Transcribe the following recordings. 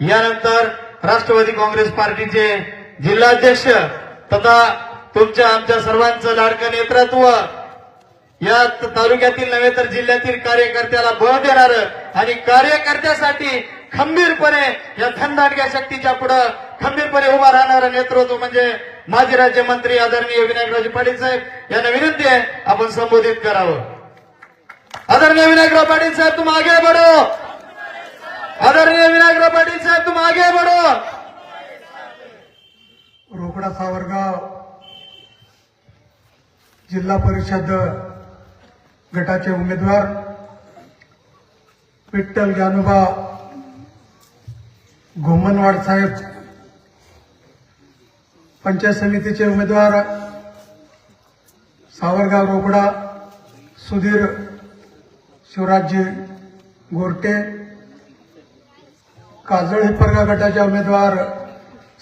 यानंतर राष्ट्रवादी काँग्रेस पार्टीचे जिल्हाध्यक्ष तथा तुमच्या आमच्या सर्वांचं लाडकं नेतृत्व. या तालुक्यातील नव्हे तर जिल्ह्यातील कार्यकर्त्याला बळ देणार आणि कार्यकर्त्यासाठी खंबीरपणे या थंडाटक्या शक्तीच्या पुढे खंबीरपणे उभा राहणारं नेतृत्व म्हणजे माजी राज्यमंत्री आदरणीय विनायकरावजी पाटील साहेब. यांना विनंती आहे आपण संबोधित करावं. आदरणीय विनायकराव पाटील साहेब तुम्ही आगे बढ़ो आदरणीय विनायकराव तुम आगे बढ़ो रोकडा सावरगाव जिल्हा परिषद गटाचे उमेदवार विठ्ठल ज्ञानोबा घोमनवाड साहेब पंचायत समितीचे उमेदवार सावरगाव रोकडा सुधीर शिवराजजी गोरटे काजळ हिप्परगा गटाच्या उमेदवार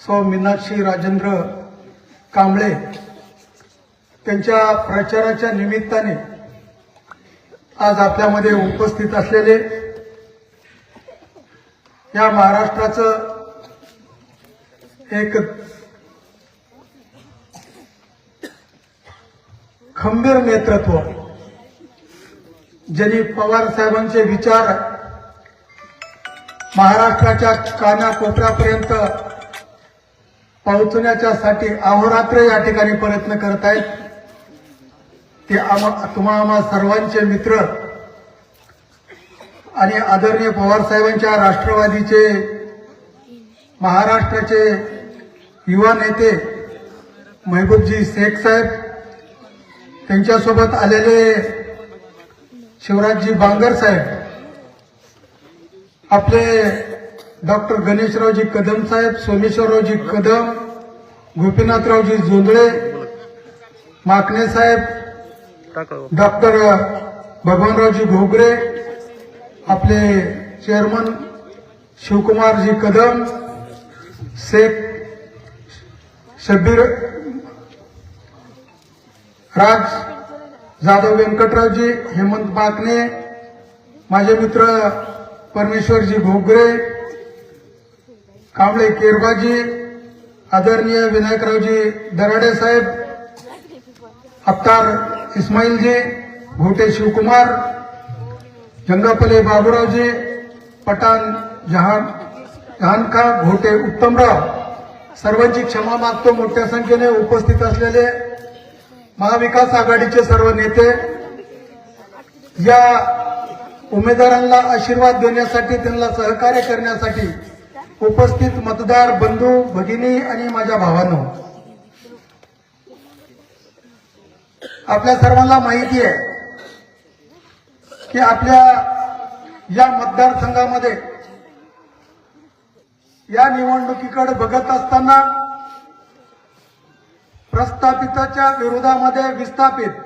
सौ मीनाक्षी राजेंद्र कांबळे. त्यांच्या प्रचाराच्या निमित्ताने आज आपल्यामध्ये उपस्थित असलेले या महाराष्ट्राचं एक खंबीर नेतृत्व ज्यांनी पवार साहेबांचे विचार महाराष्ट्राच्या कानाकोपऱ्यापर्यंत पोहोचण्याच्यासाठी अहोरात्र या ठिकाणी प्रयत्न करत आहेत. ते आम्हा तुम्हा आम्हा सर्वांचे मित्र आणि आदरणीय पवार साहेबांच्या राष्ट्रवादीचे महाराष्ट्राचे युवा नेते महबूबजी शेख साहेब त्यांच्यासोबत आलेले शिवराजजी बांगर साहेब आपले डॉक्टर गणेशरावजी कदम साहेब सोमेश्वररावजी कदम गोपीनाथरावजी जोंधळे माकणे साहेब डॉक्टर भगवानरावजी घोगरे आपले चेअरमन शिवकुमारजी कदम शेख शब्बीर राज जाधव व्यंकटरावजी हेमंत माकणे माझे मित्र परमेश्वरजी भोगरे कांबळे केरबाजी आदरणीय विनायकरावजी दराडे साहेब अख्तार इस्माईलजी घोटे शिवकुमार जंगापले बाबूरावजी पठाण जहान जहानखा घोटे उत्तमराव सर्वांची क्षमा मागतो. मोठ्या संख्येने उपस्थित असलेले महाविकास आघाडीचे सर्व नेते या उमेदवारांना आशीर्वाद देण्यासाठी त्यांना सहकार्य करण्यासाठी उपस्थित मतदार बंधू भगिनी आणि माझ्या भावांनो. आपल्या सर्वांना माहिती आहे की आपल्या या मतदारसंघामध्ये या निवडणुकीकडे बघत असताना प्रस्थापिताच्या विरोधामध्ये विस्थापित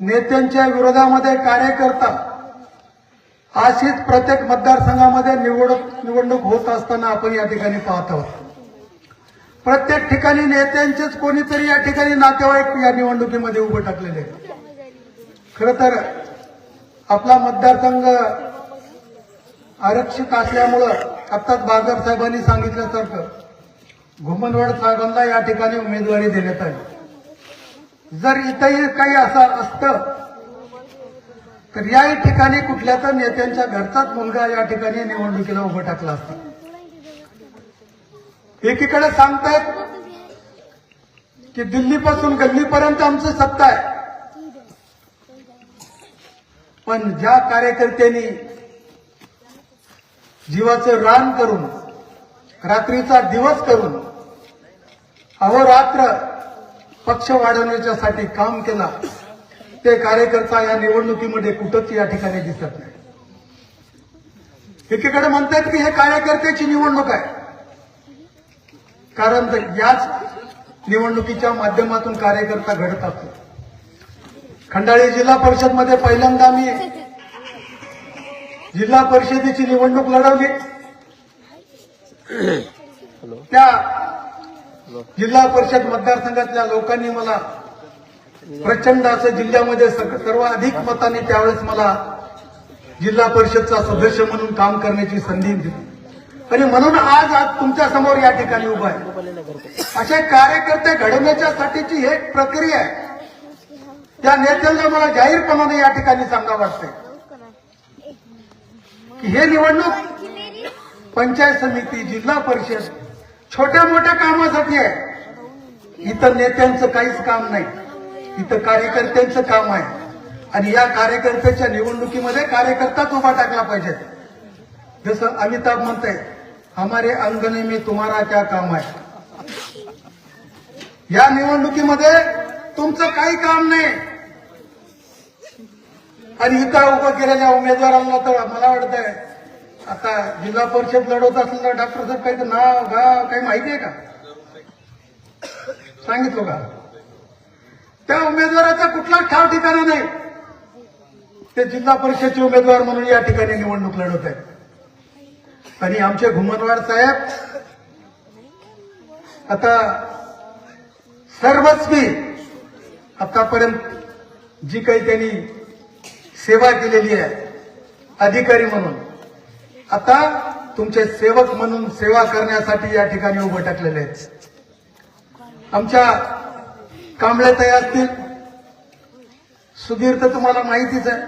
नेत्यांच्या विरोधामध्ये कार्यकर्ता अशीच प्रत्येक मतदारसंघामध्ये निवडणूक निवडणूक होत असताना आपण या ठिकाणी पाहत आहोत. प्रत्येक ठिकाणी नेत्यांचेच कोणीतरी या ठिकाणी नातेवाईक या निवडणुकीमध्ये उभं टाकलेले आहेत. खर तर आपला मतदारसंघ आरक्षित असल्यामुळं आत्ताच बाजार साहेबांनी सांगितल्यासारखं घुमनवाड साहेबांना या ठिकाणी उमेदवारी देण्यात आली. जर इथंही काही असं असतं तर याही ठिकाणी कुठल्या तर नेत्यांच्या घरचाच मुलगा या ठिकाणी निवडणुकीला उभं टाकला असता. एकीकडे सांगतायत की दिल्लीपासून गल्लीपर्यंत आमचं सत्ता आहे. पण ज्या कार्यकर्त्यांनी जीवाचं रान करून रात्रीचा दिवस करून अहोरात्र पक्ष वाढवण्याच्यासाठी काम केला ते कार्यकर्ता या निवडणुकीमध्ये कुठंच या ठिकाणी दिसत नाही. एकीकडे म्हणतात की हे कार्यकर्त्याची निवडणूक आहे. कारण याच निवडणुकीच्या माध्यमातून कार्यकर्ता घडत असतो खंडाळी जिल्हा परिषदमध्ये पहिल्यांदा मी जिल्हा परिषदेची निवडणूक लढवली. त्या जिल्हा परिषद मतदारसंघातल्या लोकांनी मला प्रचंड असं जिल्ह्यामध्ये सर्वाधिक मताने त्यावेळेस मला जिल्हा परिषदचा सदस्य म्हणून काम करण्याची संधी दिली. आणि म्हणून आज आज तुमच्यासमोर या ठिकाणी उभा आहे. असे कार्यकर्ते घडवण्याच्यासाठीची एक प्रक्रिया आहे. त्या नेत्यांना मला जाहीरपणाने या ठिकाणी सांगा वाटते की हे निवडणूक पंचायत समिती जिल्हा परिषद छोट्या मोठ्या कामासाठी आहे. इतर नेत्यांचं काहीच काम नाही. इथं कार्यकर्त्यांचं काम आहे. आणि या कार्यकर्त्याच्या निवडणुकीमध्ये कार्यकर्ताच उभा टाकला पाहिजे. जसं अमिताभ म्हणताय हमारे अंगणे में तुम्हाला क्या काम आहे? या निवडणुकीमध्ये तुमचं काही काम नाही. आणि इथं उभं केलेल्या उमेदवारांना तर मला वाटतंय आता जिल्हा परिषद लढवत असलेला डॉक्टर साहेब काही नाव गाव काही माहिती आहे का? सांगितलं का? त्या उमेदवाराचा कुठलाच ठाव ठिकाणा नाही. ते जिल्हा परिषदचे उमेदवार म्हणून या ठिकाणी निवडणूक लढवत आहेत. आणि आमचे घुमनवार साहेब आता सर्वस्वी आतापर्यंत जी काही त्यांनी सेवा केलेली आहे अधिकारी म्हणून आता तुमचे सेवक म्हणून सेवा करण्यासाठी या ठिकाणी उभं टाकलेले आहेत. आमच्या कांबळे तयार असतील सुधीर तर तुम्हाला माहितीच आहे.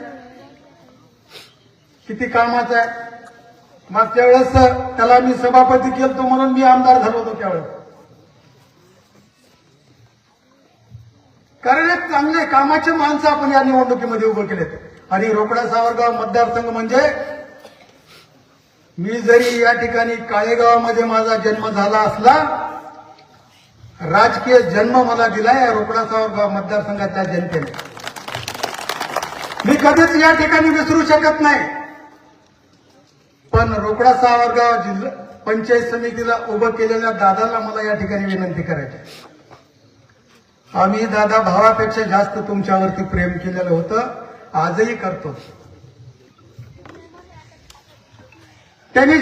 किती कामाचं आहे. मागच्या वेळेस त्याला मी सभापती केलतो म्हणून मी आमदार झालो होतो त्यावेळेस. कारण एक चांगले कामाचे माणसं आपण या निवडणुकीमध्ये उभं केलेत. आणि रोकडा सावरगाव मतदारसंघ म्हणजे मी जरी या ठिकाणी काळेगावामध्ये माझा जन्म झाला असला राजकीय जन्म मला दिलाय या रोकडा सावरगाव मतदारसंघाच्या जनतेने मी कधीच या ठिकाणी विसरू शकत नाही. पण रोकडा सावरगाव जिल्हा पंचायत समितीला उभं केलेल्या दादाला मला या ठिकाणी विनंती करायची आम्ही दादा भावापेक्षा जास्त तुमच्यावरती प्रेम केलेलं होतं. आजही करतो. त्यांनी